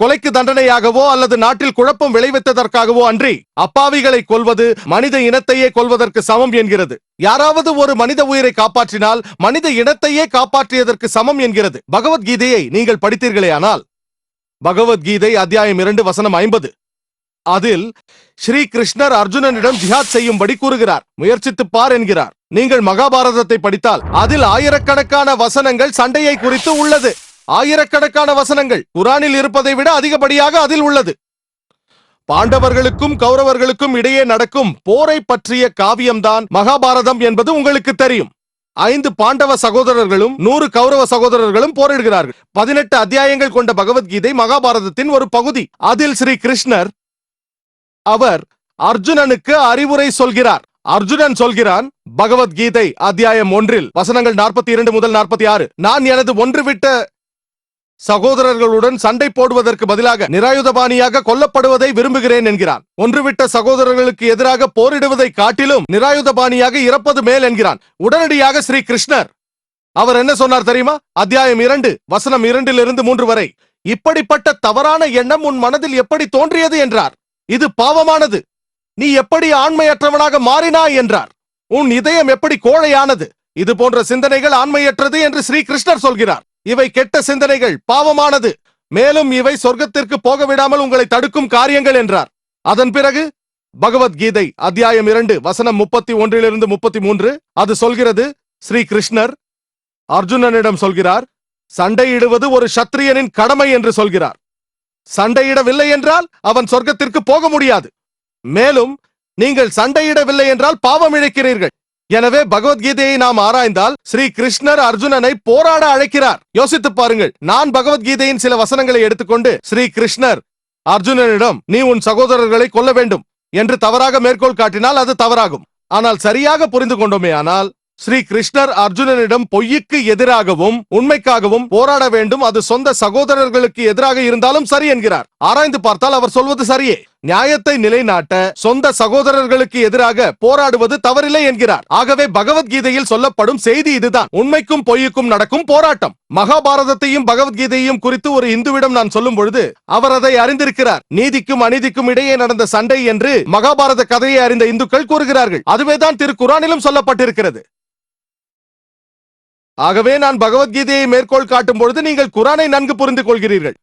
கொலைக்கு தண்டனையாகவோ அல்லது நாட்டில் குழப்பம் விளைவித்ததற்காகவோ அன்றி அப்பாவிகளை கொல்வது மனித இனத்தையே கொல்வதற்கு சமம் என்கிறது. யாராவது ஒரு மனித உயிரை காப்பாற்றினால் மனித இனத்தையே காப்பாற்றியதற்கு சமம் என்கிறது. பகவத்கீதையை நீங்கள் படித்தீர்களே ஆனால் பகவத்கீதை அத்தியாயம் இரண்டு வசனம் ஐம்பது. அதில் ஸ்ரீ கிருஷ்ணர் அர்ஜுனனிடம் ஜிஹாத் செய்யும்படி கூறுகிறார். முயற்சித்து பார் என்கிறார். நீங்கள் மகாபாரதத்தை படித்தால் அதில் ஆயிரக்கணக்கான வசனங்கள் சண்டையை குறித்து உள்ளது. ஆயிரக்கணக்கான வசனங்கள் குரானில் இருப்பதை விட அதிகப்படியாக அதில் உள்ளது. பாண்டவர்களுக்கும் கௌரவர்களுக்கும் இடையே நடக்கும் போரை பற்றிய காவியம்தான் மகாபாரதம் என்பது உங்களுக்கு தெரியும். ஐந்து பாண்டவ சகோதரர்களும் நூறு கௌரவ சகோதரர்களும் போரிடுகிறார்கள். பதினெட்டு அத்தியாயங்கள் கொண்ட பகவத்கீதை மகாபாரதத்தின் ஒரு பகுதி. அதில் ஸ்ரீ கிருஷ்ணர் அவர் அர்ஜுனனுக்கு அறிவுரை சொல்கிறார். அர்ஜுனன் சொல்கிறான் பகவத்கீதை அத்தியாயம் ஒன்றில் வசனங்கள் நாற்பத்தி இரண்டு முதல் நாற்பத்தி ஆறு நான் எனது ஒன்றுவிட்ட சகோதரர்களுடன் சண்டை போடுவதற்கு பதிலாக நிராயுதபாணியாக கொல்லப்படுவதை விரும்புகிறேன் என்கிறான். ஒன்றுவிட்ட சகோதரர்களுக்கு எதிராக போரிடுவதை காட்டிலும் நிராயுதபாணியாக இறப்பது மேல் என்கிறான். உடனடியாக ஸ்ரீ கிருஷ்ணர். அவர் என்ன சொன்னார் தெரியுமா? அத்தியாயம் இரண்டு வசனம் இரண்டிலிருந்து மூன்று வரை. இப்படிப்பட்ட தவறான எண்ணம் உன் மனதில் எப்படி தோன்றியது என்றார். இது பாவமானது. நீ எப்படி ஆண்மையற்றவனாக மாறினாய் என்றார். உன் இதயம் எப்படி கோழையானது. இது போன்ற சிந்தனைகள் ஆண்மையற்றது என்று ஸ்ரீ கிருஷ்ணர் சொல்கிறார். இவை கெட்ட சிந்தனைகள் பாவமானது. மேலும் இவை சொர்க்கத்திற்கு போக விடாமல் உங்களை தடுக்கும் காரியங்கள் என்றார். அதன் பிறகு பகவத்கீதை அத்தியாயம் இரண்டு வசனம் முப்பத்தி ஒன்றிலிருந்து முப்பத்தி மூன்று அது சொல்கிறது ஸ்ரீ கிருஷ்ணர் அர்ஜுனனிடம் சொல்கிறார் சண்டையிடுவது ஒரு சத்திரியனின் கடமை என்று சொல்கிறார். சண்டையிடவில்லை என்றால் அவன் சொர்க்கத்திற்கு போக முடியாது. மேலும் நீங்கள் சண்டையிடவில்லை என்றால் பாவம் இழைக்கிறீர்கள். எனவே பகவத்கீதையை நாம் ஆராய்ந்தால் ஸ்ரீ கிருஷ்ணர் அர்ஜுனனை போராட அழைக்கிறார். யோசித்து பாருங்கள் நான் பகவத்கீதையின் சில வசனங்களை எடுத்துக்கொண்டு ஸ்ரீ கிருஷ்ணர் அர்ஜுனனிடம் நீ உன் சகோதரர்களை கொல்ல வேண்டும் என்று தவறாக மேற்கோள் காட்டினால் அது தவறாகும். ஆனால் சரியாக புரிந்து கொண்டோமே ஆனால் ஸ்ரீ கிருஷ்ணர் அர்ஜுனனிடம் பொய்யுக்கு எதிராகவும் உண்மைக்காகவும் போராட வேண்டும். அது சொந்த சகோதரர்களுக்கு எதிராக இருந்தாலும் சரி என்கிறார். ஆராய்ந்து பார்த்தால் அவர் சொல்வது சரியே. நியாயத்தை நிலைநாட்ட சொந்த சகோதரர்களுக்கு எதிராக போராடுவது தவறில்லை என்கிறார். ஆகவே பகவத்கீதையில் சொல்லப்படும் செய்தி இதுதான். உண்மைக்கும் பொய்யுக்கும் நடக்கும் போராட்டம். மகாபாரதத்தையும் பகவத்கீதையும் குறித்து ஒரு இந்துவிடம் நான் சொல்லும் பொழுது அவர் அதை அறிந்திருக்கிறார். நீதிக்கும் அநீதிக்கும் இடையே நடந்த சண்டை என்று மகாபாரத கதையை அறிந்த இந்துக்கள் கூறுகிறார்கள். அதுவேதான் திரு குரானிலும் சொல்லப்பட்டிருக்கிறது. ஆகவே நான் பகவத்கீதையை மேற்கோள் காட்டும் பொழுது நீங்கள் குரானை நன்கு புரிந்து கொள்கிறீர்கள்.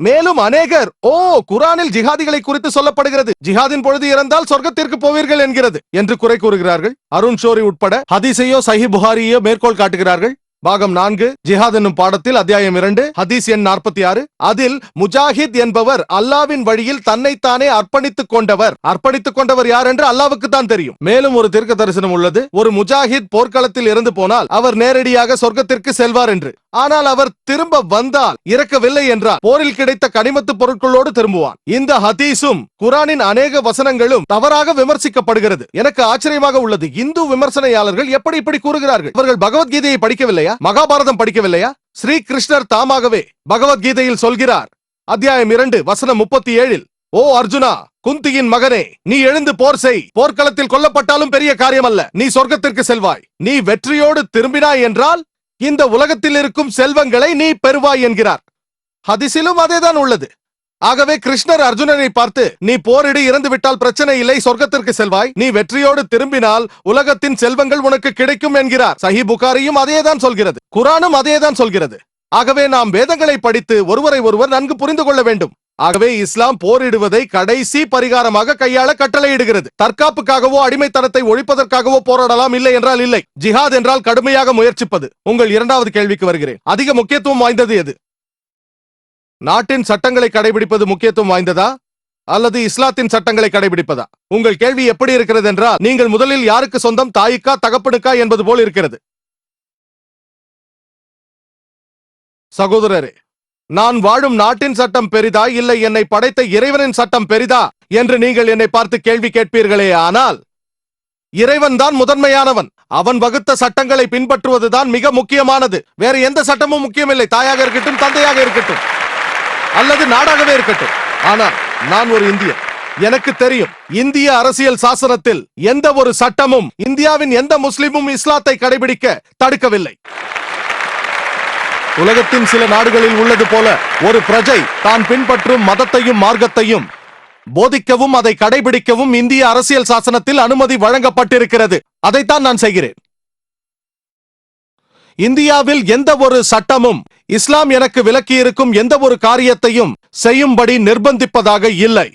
மேலும் அநேகர் ஓ குரானில் ஜிஹாதிகளை குறித்து சொல்லப்படுகிறது. ஜிஹாதின் பொழுது இறந்தால் சொர்க்கத்திற்கு போவீர்கள் என்கிறது என்று குறை கூறுகிறார்கள். அருண் ஷோரி உட்பட ஹதீஸையோ சஹி புகாரியோ மேற்கோள் காட்டுகிறார்கள். பாகம் நான்கு ஜிஹாத் என்னும் பாடத்தில் அத்தியாயம் இரண்டு ஹதீஸ் எண் நாற்பத்தி ஆறு. அதில் முஜாஹித் என்பவர் அல்லாவின் வழியில் தன்னைத்தானே அர்ப்பணித்துக் கொண்டவர். அர்ப்பணித்துக் கொண்டவர் யார் என்று அல்லாவுக்கு தான் தெரியும். மேலும் ஒரு தீர்க்க தரிசனம் உள்ளது. ஒரு முஜாஹித் போர்க்களத்தில் இறந்து போனால் அவர் நேரடியாக சொர்க்கத்திற்கு செல்வார் என்று. ஆனால் அவர் திரும்ப வந்தால் இறக்கவில்லை என்றால் போரில் கிடைத்த கனிமத்து பொருட்களோடு திரும்புவான். இந்த ஹதீஸும் குரானின் அநேக வசனங்களும் தவறாக விமர்சிக்கப்படுகிறது. எனக்கு ஆச்சரியமாக உள்ளது. இந்து விமர்சனையாளர்கள் எப்படி இப்படி கூறுகிறார்கள்? அவர்கள் பகவத்கீதையை படிக்கவில்லையா? மகாபாரதம் படிக்கவில்லையா? ஸ்ரீ கிருஷ்ணர் தாமாகவே பகவத்கீதையில் சொல்கிறார். அத்தியாயம் இரண்டு வசனம் முப்பத்தி ஏழில் ஓ அர்ஜுனா குந்தியின் மகனே நீ எழுந்து போர் செய். போர்க்களத்தில் கொல்லப்பட்டாலும் பெரிய காரியம் அல்ல நீ சொர்க்கத்திற்கு செல்வாய். நீ வெற்றியோடு திரும்பினாய் என்றால் இந்த உலகத்தில் இருக்கும் செல்வங்களை நீ பெறுவாய் என்கிறார். ஹதிசிலும் அதேதான் உள்ளது. ஆகவே கிருஷ்ணர் அர்ஜுனனை பார்த்து நீ போரிடு இறந்து விட்டால் பிரச்சனை இல்லை சொர்க்கத்திற்கு செல்வாய். நீ வெற்றியோடு திரும்பினால் உலகத்தின் செல்வங்கள் உனக்கு கிடைக்கும் என்கிறார். சஹி புகாரியும் அதேதான் சொல்கிறது. குரானும் அதேதான் சொல்கிறது. ஆகவே நாம் வேதங்களை படித்து ஒருவரை ஒருவர் நன்கு புரிந்து கொள்ள வேண்டும். ஆகவே இஸ்லாம் போரிடுவதை கடைசி பரிகாரமாக கையாள கட்டளையிடுகிறது. தற்காப்புக்காகவோ அடிமைத்தனத்தை ஒழிப்பதற்காகவோ போராடலாம் இல்லை என்றால் இல்லை. ஜிஹாத் என்றால் கடுமையாக முயற்சிப்பது. உங்கள் இரண்டாவது கேள்விக்கு வருகிறேன். அதிக முக்கியத்துவம் வாய்ந்தது எது? நாட்டின் சட்டங்களை கடைபிடிப்பது முக்கியத்துவம் வாய்ந்ததா? அல்லது இஸ்லாத்தின் சட்டங்களை கடைபிடிப்பதா? உங்கள் கேள்வி எப்படி இருக்கிறது என்றால் நீங்கள் முதலில் யாருக்கு சொந்தம் தாய்க்கா தகப்பனுக்கா என்பது போல் இருக்கிறது. சகோதரரே நான் வாழும் நாட்டின் சட்டம் பெரிதா? இல்லை என்னை படைத்த இறைவனின் சட்டம் பெரிதா? என்று நீங்கள் என்னை பார்த்து கேள்வி கேட்பீர்களே ஆனால் இறைவன் தான் முதன்மையானவன். அவன் வகுத்த சட்டங்களை பின்பற்றுவதுதான் மிக முக்கியமானது. வேற எந்த சட்டமும் முக்கியமில்லை. தாயாக இருக்கட்டும் தந்தையாக இருக்கட்டும் அல்லது நாடாகவே இருக்கட்டும். ஆனால் நான் ஒரு இந்தியன். எனக்கு தெரியும் இந்திய அரசியல் சாசனத்தில் எந்த ஒரு சட்டமும் இந்தியாவின் எந்த முஸ்லிமும் இஸ்லாத்தை கடைபிடிக்க தடுக்கவில்லை. உலகத்தின் சில நாடுகளில் உள்ளது போல ஒரு பிரஜை தான் பின்பற்றும் மதத்தையும் மார்க்கத்தையும். போதிக்கவும் அதை கடைபிடிக்கவும் இந்திய அரசியல் சாசனத்தில் அனுமதி வழங்கப்பட்டிருக்கிறது. அதைத்தான் நான் செய்கிறேன். இந்தியாவில் எந்த ஒரு சட்டமும் இஸ்லாம் எனக்கு விலக்கியிருக்கும் எந்த ஒரு காரியத்தையும் செய்யும்படி நிர்பந்திப்பதாக இல்லை.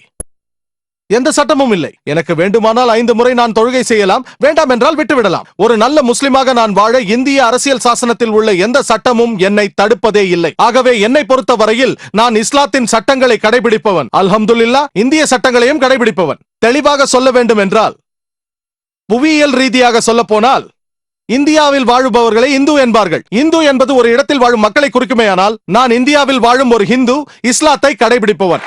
எந்த சட்டமும் இல்லை. எனக்கு வேண்டுமானால் ஐந்து முறை நான் தொழுகை செய்யலாம். வேண்டாம் என்றால் விட்டுவிடலாம். ஒரு நல்ல முஸ்லிமாக நான் வாழ இந்திய அரசியல் சாசனத்தில் உள்ள எந்த சட்டமும் என்னை தடுப்பதே இல்லை. ஆகவே என்னை பொறுத்தவரையில் நான் இஸ்லாத்தின் சட்டங்களை கடைபிடிப்பவன். அல்ஹம்துலில்லா இந்திய சட்டங்களையும் கடைபிடிப்பவன். தெளிவாக சொல்ல வேண்டும் என்றால் புவியியல் ரீதியாக சொல்ல போனால் இந்தியாவில் வாழுபவர்களை இந்து என்பார்கள். இந்து என்பது ஒரு இடத்தில் வாழும் மக்களை குறிக்குமேயானால் நான் இந்தியாவில் வாழும் ஒரு ஹிந்து இஸ்லாத்தை கடைபிடிப்பவன்.